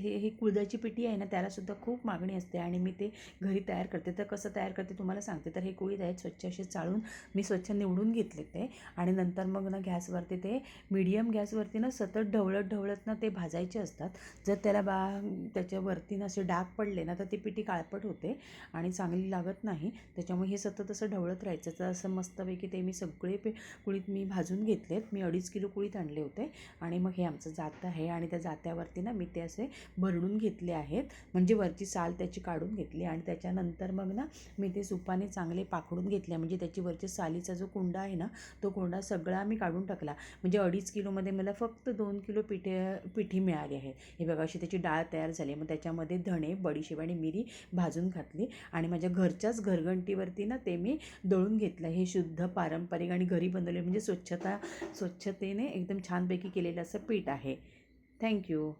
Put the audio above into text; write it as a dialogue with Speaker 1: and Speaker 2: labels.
Speaker 1: हे हे कुळदाची पिठी आहे ना त्यालासुद्धा खूप मागणी असते आणि मी ते घरी तयार करते. तर कसं तयार करते तुम्हाला सांगते. तर हे कुळीद आहेत स्वच्छ असे चाळून मी स्वच्छ निवडून घेतले ते. आणि नंतर मग ना गॅसवरती ते मीडियम गॅसवरती ना सतत ढवळत ढवळत ना ते भाजायचे असतात. जर त्याला बा त्याच्यावरती ना असे डाग पडले ना तर ती पिठी काळपट होते आणि चांगली लागत नाही. त्याच्यामुळे हे सतत असं ढवळत राहायचं. तर असं मस्तपैकी ते मी सगळे पे कुळीत मी भाजून घेतलेत. मी अडीच किलो कुळीत आणले होते. आणि मग हे आमचं जातं आहे आणि त्या जात्यावरती ना मी ते असे भरडून घेतले आहेत. म्हणजे वरची साल त्याची काढून घेतली आणि त्याच्यानंतर मग ना मी ते सुपाने चांगले पाखडून घेतले. म्हणजे त्याची वरची सालीचा जो कोंडा आहे ना तो कोंडा सगळा मी काढून टाकला. म्हणजे अडीच किलोमध्ये मला फक्त दोन किलो पिठे पिठी मिळाली आहे. हे बघा अशी त्याची डाळ तयार झाली. मग त्याच्यामध्ये धणे बडीशेप आणि मिरी भाजून घातली आणि माझ्या घरच्याच घरघंटीवरती ना ते मी दळून घेतलं. हे शुद्ध पारंपरिक आणि घरी बनवले म्हणजे स्वच्छता स्वच्छतेने एकदम छानपैकी केलेलं असं पीठ आहे. थँक्यू.